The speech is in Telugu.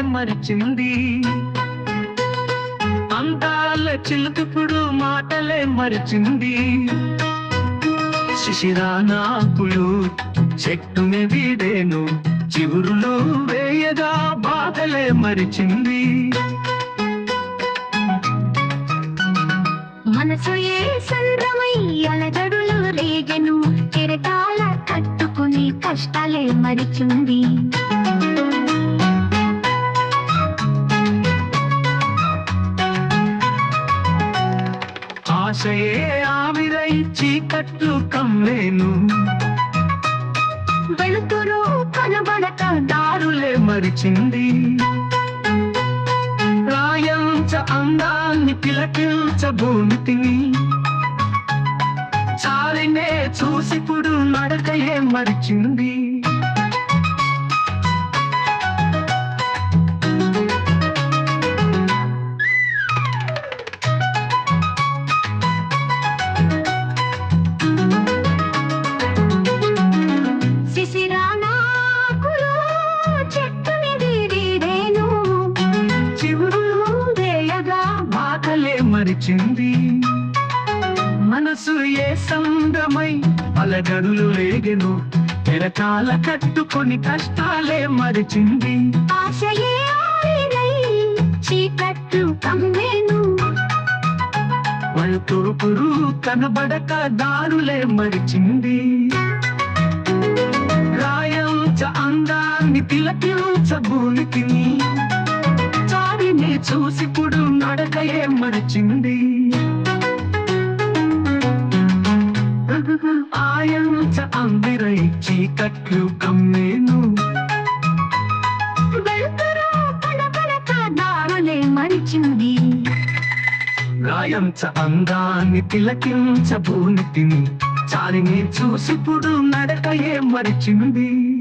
మరిచింది. అందాల చిలుకప్పుడు మాటలే మరిచింది. శిశిరానాకులు చెట్టునే వీడేను చివురులు వేయగా బాధలే మరిచింది. మనసు ఏ సంద్రమై అలజడులు రేగెను చిరకాల కట్టుకుని కష్టాలే మరిచింది. ఆశయే ఆవిరై చీకట్లు కమ్మేను. వెలుతురు కనబడక దారులే మరిచింది. రాయంచ అందాన్ని పిలకిల్చ భూమితిని చాలినే చూసిప్పుడు నడకయే మరిచింది. మరిచింది. మనసు ఏ సంగమై అలగడులు రేగెను. తెరకాల కట్టుకొని కష్టాలే మరిచింది. ఆశయే ఆవిరై చీకట్లు కమ్మేను. వల్తురుపురు కనబడక దారులే మరిచింది. రాయంచ అందాన్ని తిలకించ భూమికిని. నడకయే మరిచింది. ఆయంచ అందిరై చీకట్లు కమ్మేను. మరిచింది. రాయంచ అందాన్ని తిలకించ భూమితిని చారిని చూసిప్పుడు నడకయే మరిచింది.